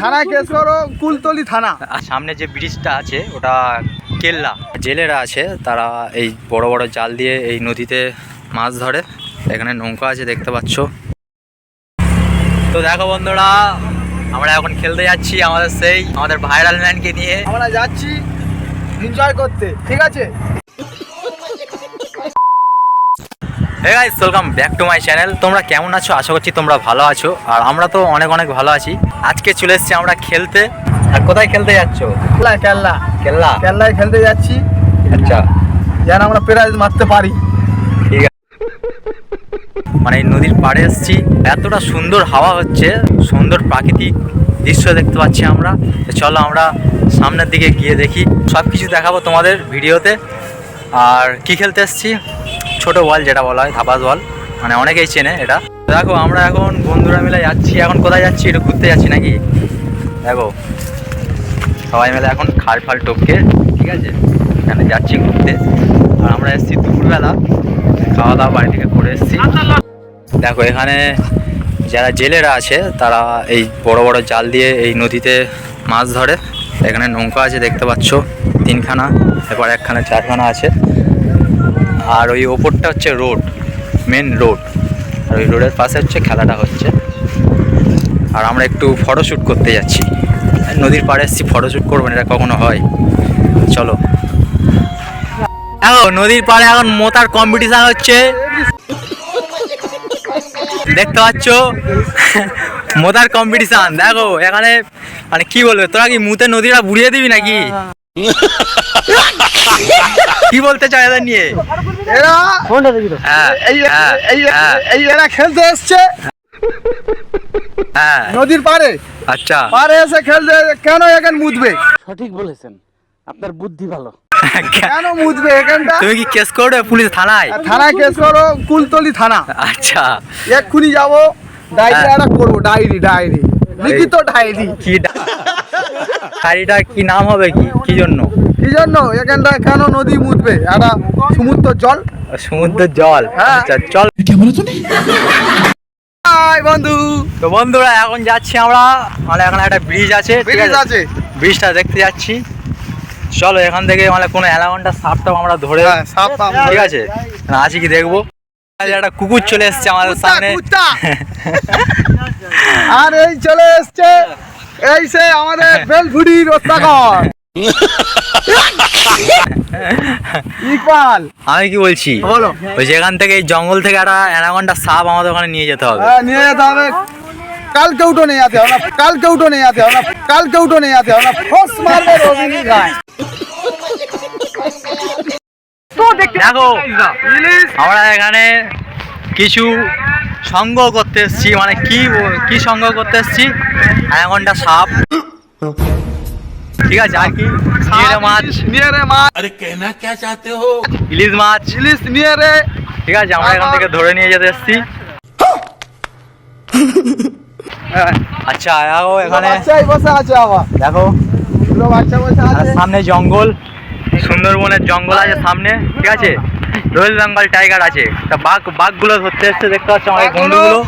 থানায় কেস করো কুলতলি থানা। আর সামনে যে ব্রিজটা আছে ওটা কেল্লা। জেলেরা আছে তারা এই বড় বড় জাল দিয়ে এই নদীতে মাছ ধরে। এখানে নৌকা আছে দেখতে পাচ্ছ। তো দেখো বন্ধুরা আমরা এখন খেলতে যাচ্ছি আমাদের সেই আমাদের ভাইরাল ম্যানকে নিয়ে। আমরা যাচ্ছি এনজয় করতে ঠিক আছে? Hey guys welcome back to my channel তোমরা কেমন আছো? আশা করছি তোমরা ভালো আছো। আর আমরা তো অনেক অনেক ভালো আছি। আজকে চলে এসেছি আমরা খেলতে। আর কোথায় খেলতে যাচ্ছ? কেল্লা কেল্লা। কেল্লা? কেল্লায় খেলতে যাচ্ছি। আচ্ছা। যেন আমরা প্রাইজ মারতে পারি। ঠিক আছে। মানে নদীর পাড়ে এসেছি। এতটা সুন্দর হাওয়া হচ্ছে সুন্দর প্রাকৃতিক দৃশ্য দেখতে পাচ্ছি আমরা। চলো আমরা সামনের দিকে গিয়ে দেখি। সব কিছু দেখাবো তোমাদের ভিডিওতে। আর কি খেলতে এসছি? ছোট বল যেটা বলা হয় ধাপাস বল মানে অনেকেই চেনে এটা। দেখো, আমরা এখন বন্ধুরা মিলে যাচ্ছি। এখন কোথায় যাচ্ছি একটু ঘুরতে যাচ্ছি নাকি? দেখো, সবাই মিলে এখন খাল ফাল টপকে, ঠিক আছে? এখানে যাচ্ছি ঘুরতে। আর আমরা এসেছি দুপুরবেলা। খাওয়া দাওয়া বাড়ি থেকে করে এসেছি। দেখো, এখানে যারা জেলেরা আছে, তারা এই বড় বড় জাল দিয়ে এই নদীতে মাছ ধরে। এখানে নৌকা আছে, দেখতে পাচ্ছ, তিনখানা এরপর একখানা, চারখানা আছে। আর ওই ওপরটা হচ্ছে রোড মেন রোড আর ওই রোডের পাশে হচ্ছে খেলাটা হচ্ছে। আর আমরা একটু ফটোশ্যুট করতে যাচ্ছি। নদীর পাড়ে এসেছি ফটোশ্যুট করবেন এটা কখনো হয়। চলো। দেখো, নদীর পাড়ে এখন মোতার কম্পিটিশন হচ্ছে। দেখতে পাচ্ছ? মোতার কম্পিটিশন দেখো, এখানে মানে কি বলবে? তোরা কি মুতে নদীটা বুড়িয়ে দিবি নাকি? কি বলতে চাও এদের নিয়ে? এরা হ্যাঁ এই হ্যাঁ, এই হ্যাঁ, এই এরা খেলতে এসছে। হ্যাঁ। নদীর পাড়ে। আচ্ছা। পাড়ে এসে খেলতে কেন এখানে মুদবে সঠিক বলেছেন। আপনার বুদ্ধি ভালো। কেন মুদবে এখানটা? তুমি কি কেস করবে পুলিশ থানায়? থানায় কেস করো কুলতলি থানা। আচ্ছা। এক্ষুনি যাব। ডায়েরি হ্যাঁ। একটা করব ডায়েরি ডায়েরি লিখিত ডায়েরি। কি ডা- গাড়িটার কি নাম হবে কি? কি জন্য? কি জন্য? এখানটা কেন নদী মুদবে একটা সমুদ্র জল। সমুদ্রের জল? হ্যাঁ। আচ্ছা চল। হাই বন্ধু। তো বন্ধুরা এখন যাচ্ছি আমরা। মানে এখানে একটা ব্রিজ আছে ঠিক ব্রিজ আছে? ব্রিজটা দেখতে যাচ্ছি। চলো এখান থেকে মানে কোনো অ্যালাউন্ডার সাপটাও আমরা ধরে হ্যাঁ, সাপ। ঠিক আছে? আছে কি দেখব? একটা কুকুর চলে এসছে আমাদের সামনে। আর এই চলে এসছে এই সে আমাদের বেলফুডি রত্নাকর। ইকবাল। আমি কি বলছি? বলো। ওই যেখান থেকে এই জঙ্গল থেকে একটা অ্যানাকন্ডা সাপ আমাদের ওখানে নিয়ে যেতে হবে। হ্যাঁ, নিয়ে যেতে হবে। কালকে উঠো নিয়ে যেতে হবে। না কালকে উঠো নিয়ে যেতে হবে। না কালকে উঠো নিয়ে যেতে হবে। না মারবে রবিনী গায় দেখো আমরা এখানে কিছু সংগ্রহ করতে এসেছি মানে কি কি সংগ্রহ করতে এসেছি? অ্যানাকন্ডা সাপ। ঠিক আছে আর কি? মাছ। নিয়ে মাছ। আরে কেনা কে হো? ইলিশ মাছ। ইলিশ নিয়ে ঠিক আছে আমরা এখান থেকে ধরে নিয়ে যেতে এসেছি। হ্যাঁ, আচ্ছা এখানে বসে আছে দেখো বসে আছে। সামনে জঙ্গল। সুন্দরবনের জঙ্গল আছে সামনে ঠিক আছে? রয়েল বেঙ্গল টাইগার আছে। তা বাঘ বাঘগুলো ধরতে এসছে দেখতে পাচ্ছ আমাদের? বন্ধুগুলো।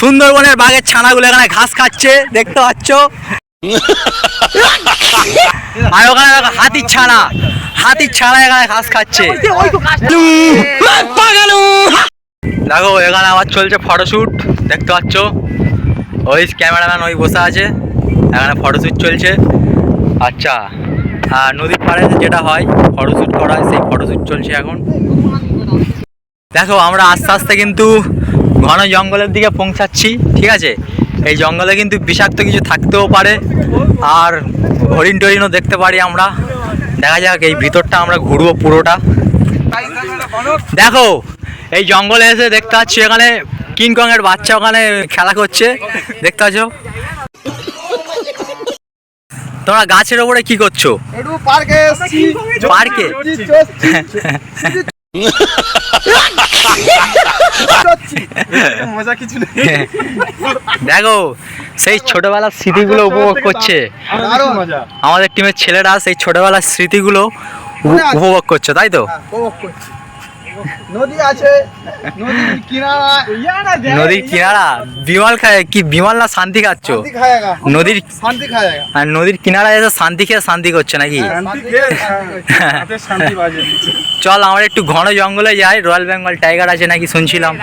সুন্দরবনের বাঘের ছানাগুলো এখানে ঘাস খাচ্ছে দেখতে পাচ্ছ? আর ওখানে দেখো হাতির ছানা। হাতির ছানা এখানে ঘাস খাচ্ছে। দেখো এখানে আমার চলছে ফটোশ্যুট দেখতে পাচ্ছ? ওই ক্যামেরাম্যান ওই বসে আছে এখানে ফটোশ্যুট চলছে। আচ্ছা। নদীর পাড়ে যেটা হয় ফটোশ্যুট করা হয়, সেই ফটোশ্যুট চলছে এখন। দেখো, আমরা আস্তে আস্তে কিন্তু ঘন জঙ্গলের দিকে পৌঁছাচ্ছি, ঠিক আছে? এই জঙ্গলে কিন্তু বিষাক্ত কিছু থাকতেও পারে, আর হরিণ টরিনও দেখতে পারি আমরা। দেখা যাক, এই ভিতরটা আমরা ঘুরবো পুরোটা। দেখো, এই জঙ্গলে এসে দেখতে পাচ্ছি এখানে কিংকং এর বাচ্চা ওখানে খেলা করছে। দেখতে পাচ্ছ? তোমরা গাছের ওপরে কি করছ? একটু পার্কে পার্কে? মজা কিছু নেই। দেখো সেই ছোটবেলার স্মৃতিগুলো উপভোগ করছে। আমাদের টিমের ছেলেরা সেই ছোটবেলার স্মৃতিগুলো উপ- উপভোগ করছে তাই তো? উপভোগ করছি। নদী আছে নদীর কিনারা। নদীর কিনারা বিমল খায় কি বিমল না শান্তি খাচ্ছ? নদীর শান্তি খায়েগা আর নদীর কিনারা এসে শান্তি খেয়ে শান্তি করছে নাকি? চল আমার একটু ঘন জঙ্গলে যাই রয়্যাল বেঙ্গল টাইগার আছে নাকি শুনছিলাম।